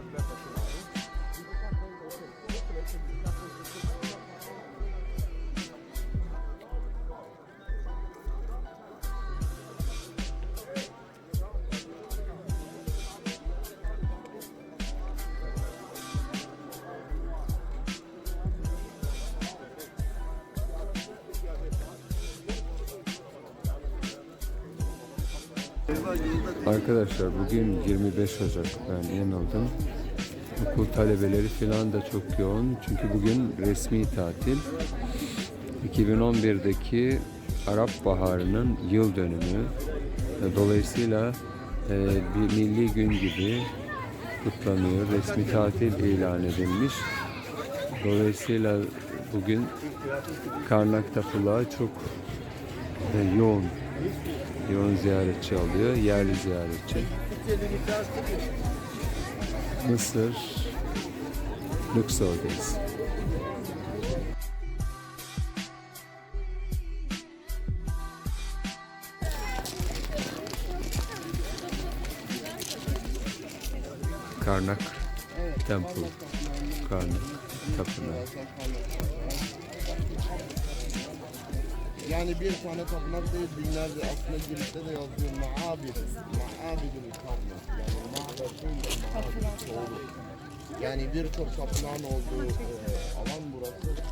Allah'ım. Arkadaşlar bugün 25 Ocak ben yanıldım. Okul talebeleri falan da çok yoğun çünkü bugün resmi tatil. 2011'deki Arap Baharı'nın yıl dönümü. Dolayısıyla e, bir milli gün gibi kutlanıyor. Resmi tatil ilan edilmiş. Dolayısıyla bugün Karnak Tapınağı çok e, yoğun yoğun ziyaretçi alıyor. Yerli ziyaretçi. Mısır Luxor'dayız. Karnak Temple Karnak Tapınağı. Yani bir tane tapınak değil binlerce aslında girişte de yazıyor maabid. Maabidül karnak. Yani mabedül maabid. Doğru. Yani birçok tapınağın olduğu e, alan burası.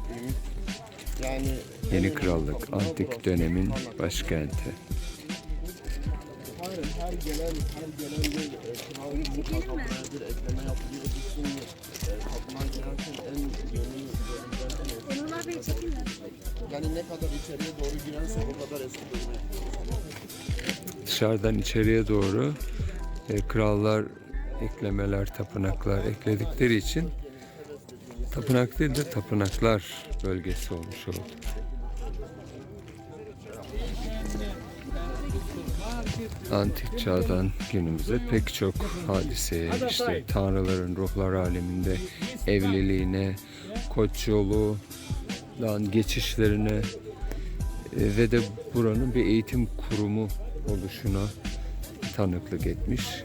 Yani Yeni en Krallık, antik burası. dönemin başkenti. Her, her gelen her gelen bir e, kral bu tapınağa bir Yani ne kadar içeriye doğru girerse o kadar eski bölüme Dışarıdan içeriye doğru e, krallar eklemeler, tapınaklar ekledikleri için tapınak değil de tapınaklar bölgesi olmuş oldu. Antik çağdan günümüze pek çok hadiseye, işte tanrıların ruhlar aleminde evliliğine, koç yolundan geçişlerine e, ve de buranın bir eğitim kurumu oluşuna tanıklık etmiş.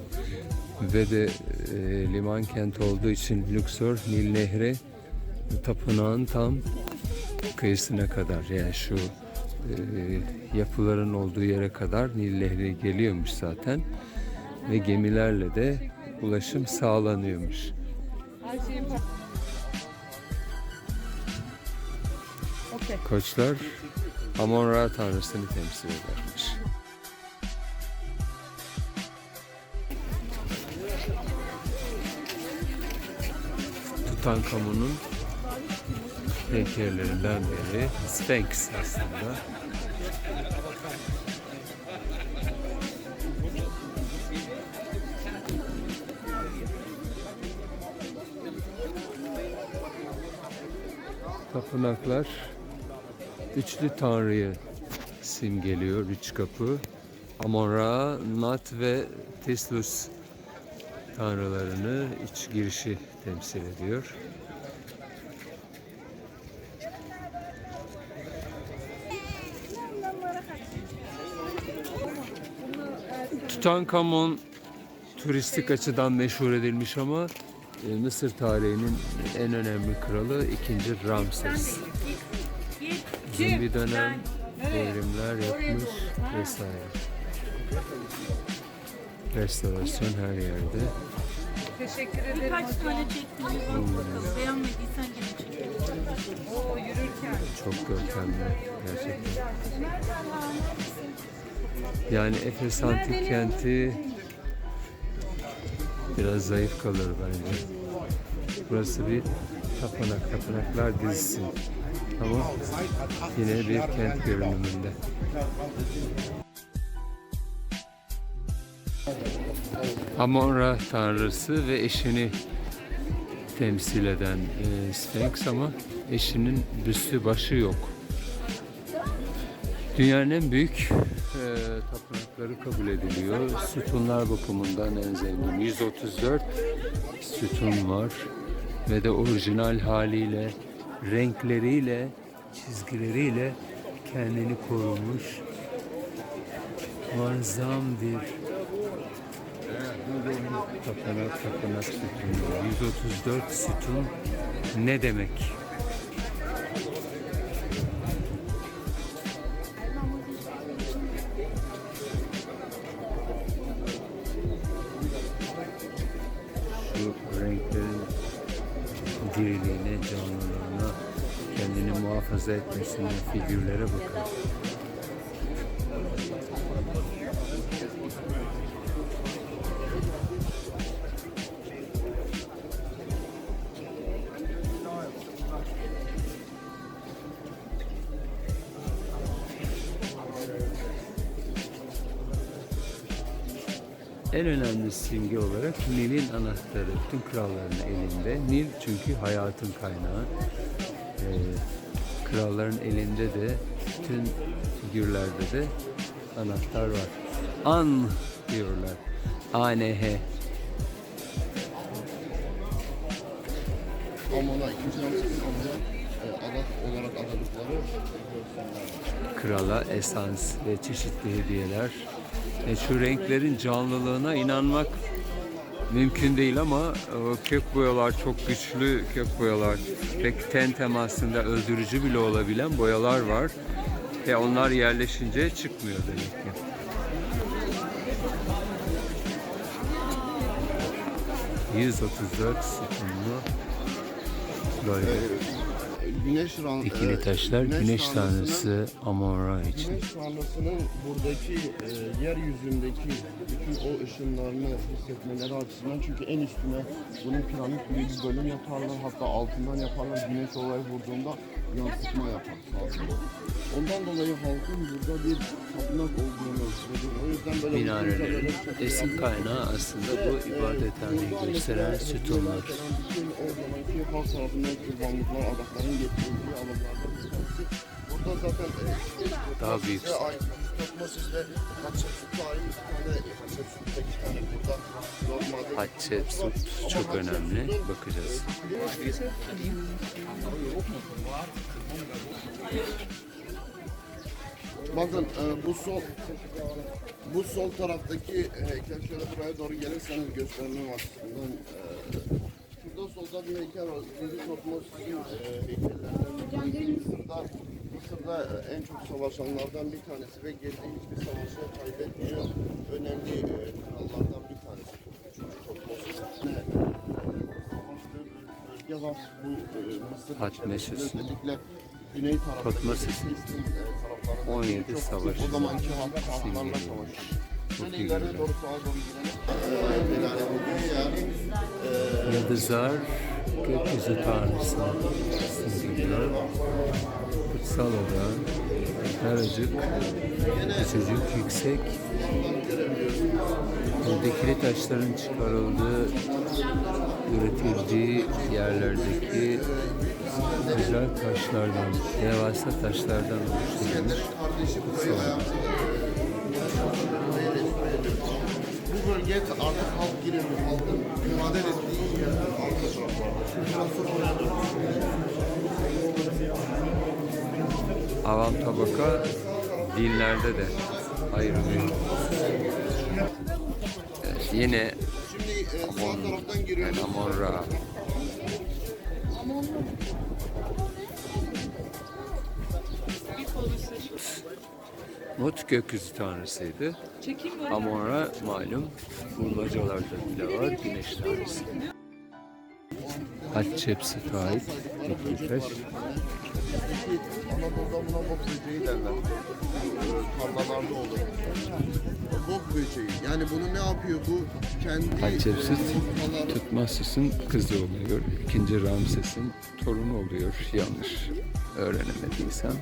Ve de e, liman kent olduğu için Luxor, Nil Nehri tapınağın tam kıyısına kadar yani şu e, yapıların olduğu yere kadar Nil Nehri geliyormuş zaten ve gemilerle de ulaşım sağlanıyormuş. Koçlar Amon-Ra tanrısını temsil edermiş. Tutankamon'un heykellerinden biri Sphinx aslında. Tapınaklar üçlü tanrıyı simgeliyor. Üç kapı. Amon-Ra, Nat ve Teslus tanrılarını iç girişi temsil ediyor. Tutankamon turistik açıdan meşhur edilmiş ama e, Mısır tarihinin en önemli kralı 2. Ramses. Uzun bir dönem devrimler yapmış vesaire. Restorasyon her yerde. Teşekkür ederim. Birkaç tane çektim. Bir bak bakalım. Beğenmediysen gene çekelim. Oo yürürken. Çok görkemli gerçekten. Yani Efes Antik Kenti biraz zayıf kalır bence. Burası bir tapınak, tapınaklar dizisi. Ama yine bir kent görünümünde. Amon-Ra tanrısı ve eşini temsil eden e, Sphinx ama eşinin büstü başı yok. Dünyanın en büyük e, tapınakları kabul ediliyor. Sütunlar bakımından en zengin. 134 sütun var ve de orijinal haliyle, renkleriyle, çizgileriyle kendini korumuş. Muazzam bir Tapınak tapınak sütunu. 134 sütun ne demek? Muhafaza etmesine, figürlere bakın. En önemli simge olarak Nil'in anahtarı bütün kralların elinde. Nil çünkü hayatın kaynağı. Ee, kralların elinde de bütün figürlerde de anahtar var. An diyorlar. A-N-H. Amona, ikinci e, olarak adadıkları krala esans ve çeşitli hediyeler. E, şu renklerin canlılığına inanmak mümkün değil ama o kök boyalar çok güçlü kök boyalar. Pek ten temasında öldürücü bile olabilen boyalar var. Ve onlar yerleşince çıkmıyor demek ki. ...134 sütunlu böyle Güneş ran, dikili e, taşlar güneş tanrısının- tanrısı Amon-Ra için. Güneş tanrısının buradaki e, yeryüzündeki bütün o ışınlarını hissetmeleri açısından çünkü en üstüne bunun piramit gibi bir bölüm yaparlar hatta altından yaparlar güneş olay vurduğunda yansıtma yapar sağda. Ondan dolayı halkın burada bir tapınak olduğunu söylüyor. O yüzden böyle çok esin kaynağı aslında bu ibadethaneyi gösteren sütunlar. Bütün o zamanki halk tarafından kurbanlıklar, adakların getirildiği alanlardan bir tanesi. Burada zaten e, Daha büyük. Normalde Hatshepsut çok önemli. Bakacağız. Bakın e, bu sol bu sol taraftaki heykel şöyle buraya doğru gelirseniz göstermem açısından e, şurada solda bir heykel var. İkinci Tutmosis'in e, heykellerinden e, en çok savaşanlardan bir tanesi ve geldiği hiçbir savaşı kaybetmiyor. Önemli e, krallardan bir tanesi. Üçüncü savaştığı bölge var. Bu e, Mısır içerisinde özellikle güney Tutmosis. Filistin e, taraflarında 17 çok- savaşı O zamanki halk halklarla savaşıyor. Şöyle ileriye doğru sağa doğru gidelim. Yıldızlar gökyüzü tanrısı simgeliyor. Kutsal oda, daracık, küçücük, yüksek. Buradaki taşların çıkarıldığı, üretildiği yerlerdeki güzel taşlardan, devasa taşlardan oluşturulmuş oda. Bu artık halk giremiyor. Halkın ibadet ettiği yerler taraflarda. Biraz sonra oraya doğru. Avam tabaka dinlerde de ayrılıyor. Evet, yine Amon, yani Amon Ra. Mut gökyüzü tanrısıydı. Çekeyim mi? Amon Ra malum bulmacalarda bile var güneş tanrısı. Hatshepsut'a ait dikili taş. Anadolu'da buna bok böceği derler. Tarlalarda olur. Bok böceği. Yani bunu ne yapıyor bu? Kendi Hatshepsut Tutmosis''ın kızı oluyor. İkinci Ramses'in torunu oluyor. Yanlış öğrenemediysem.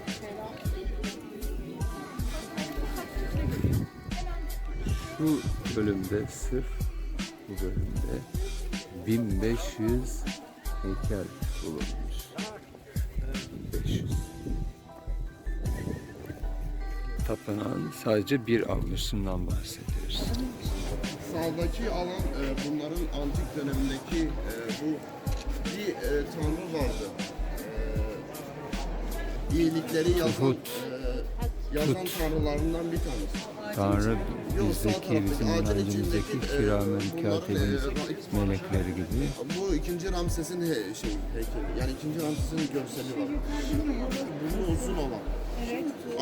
Şu bölümde sırf bu bölümde 1500 heykel bulunmuş. Tapınağın sadece bir avlusundan bahsediyoruz. Sağdaki alan e, bunların antik dönemindeki e, bu bir e, tanrı vardı. E, iyilikleri yazan, Tut. e, yazan Tut. tanrılarından bir tanesi. Tanrı bizdeki bizim inancımızdaki kiramen e, melekleri gibi. Bu ikinci Ramses'in he, şey heykeli. Yani ikinci Ramses'in görseli var. Burnu uzun olan.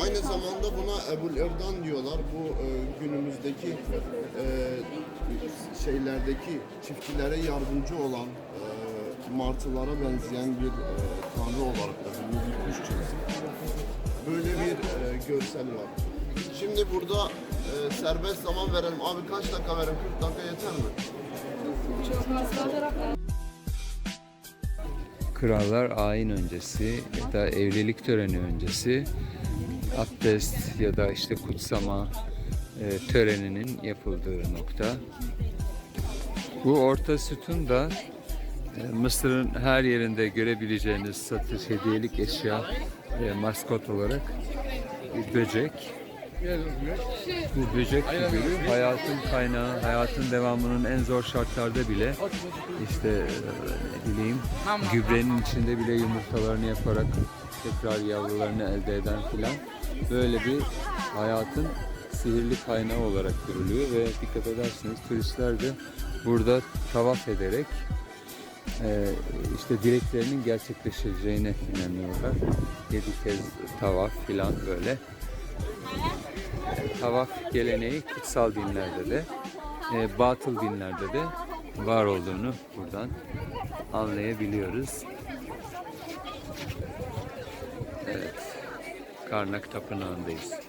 Aynı zamanda buna Ebul Erdan diyorlar. Bu e, günümüzdeki e, şeylerdeki çiftçilere yardımcı olan e, martılara benzeyen bir e, tanrı olarak da bir kuş cinsi. Böyle bir e, görsel var. Şimdi burada e, serbest zaman verelim. Abi kaç dakika verelim? 40 dakika yeter mi? Krallar ayin öncesi ya da evlilik töreni öncesi abdest ya da işte kutsama e, töreninin yapıldığı nokta. Bu orta sütun da e, Mısır'ın her yerinde görebileceğiniz satış hediyelik eşya e, maskot olarak bir böcek. Bu böcek figürü hayatın kaynağı, hayatın devamının en zor şartlarda bile işte e, ne bileyim gübrenin içinde bile yumurtalarını yaparak tekrar yavrularını elde eden filan böyle bir hayatın sihirli kaynağı olarak görülüyor ve dikkat ederseniz turistler de burada tavaf ederek e, işte dileklerinin gerçekleşeceğine inanıyorlar. Yedi kez tavaf filan böyle. E, Tavaf geleneği kutsal dinlerde de, e, batıl dinlerde de var olduğunu buradan anlayabiliyoruz. Karnak Tapınağı'ndayız.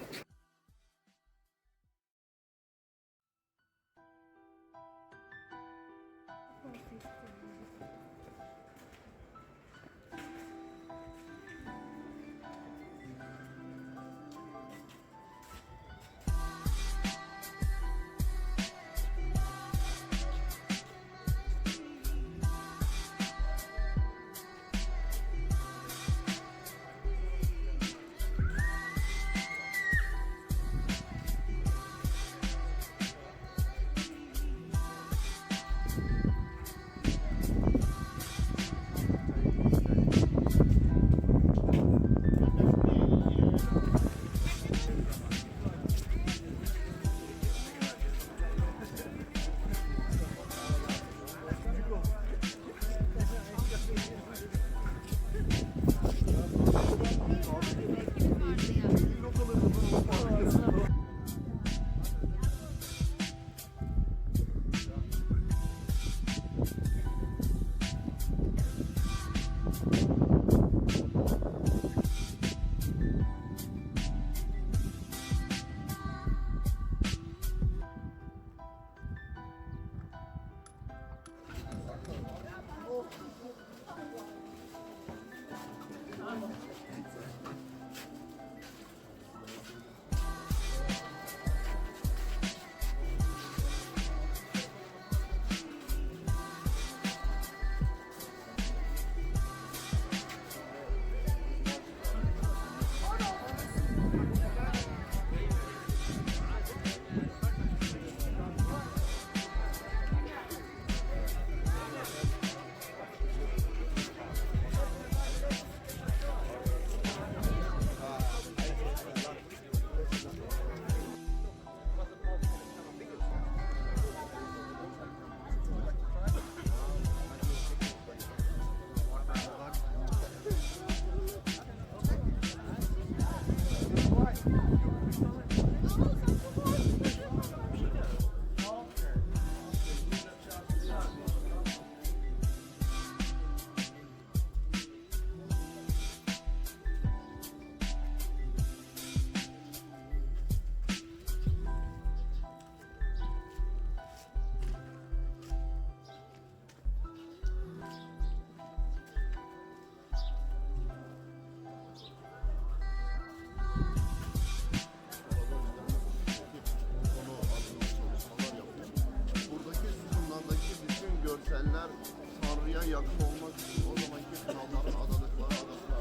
yardım olmak için o zamanki kralların adalıkları arasında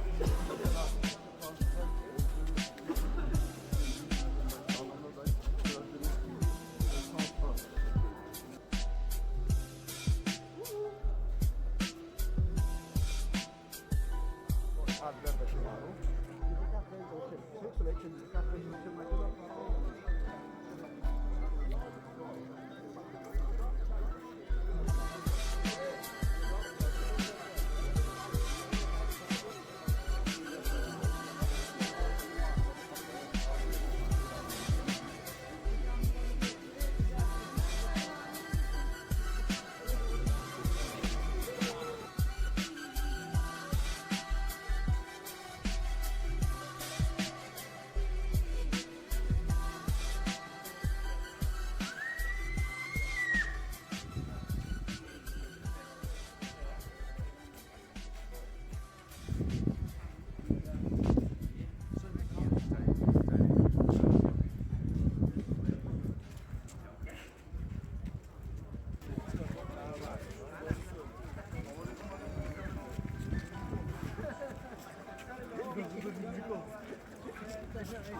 mesela Parsifal olduğunu da gördüğünüz gibi Bir dakika, bir dakika, bir dakika, bir dakika, bir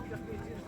Thank you.